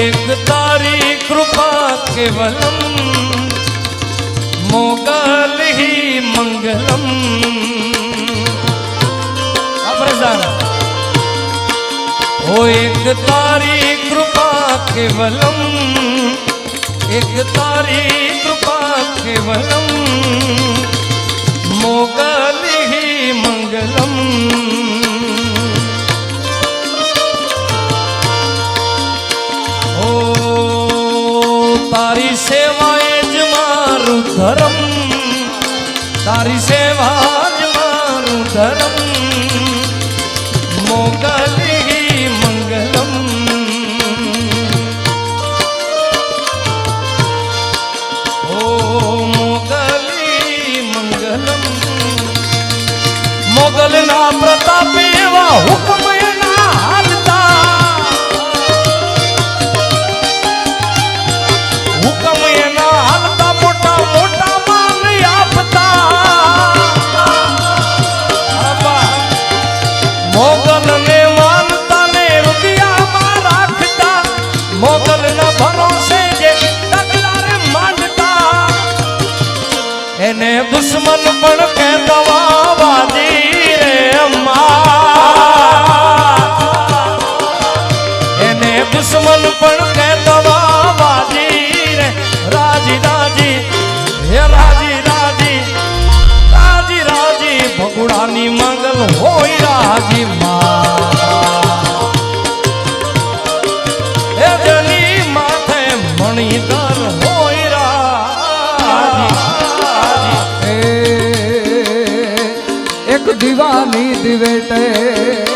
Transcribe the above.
એક તારી કૃપા કેવલમ મોગલ હી મંગલમ ઓ એક તારી કૃપા કેવલમ એક તારી કૃપા કેવલમ તારી સેવા એ જ મારું ધર્મ. તારી સેવા જ મારું ધર્મ. મોગલી મંગલમ. ઓ મોગલી મંગલમ. મોગલના પ્રતાપે એને દુશ્મન પણ કહેતા વાજી રે અમ્મા. એને દુશ્મન પણ કહેતા વાજી રે. રાજી રાજી, હે રાજી રાજી રાજી રાજી. ભગુડાની મંગલ હોય રાજી. એક દીવાની દિવેટે.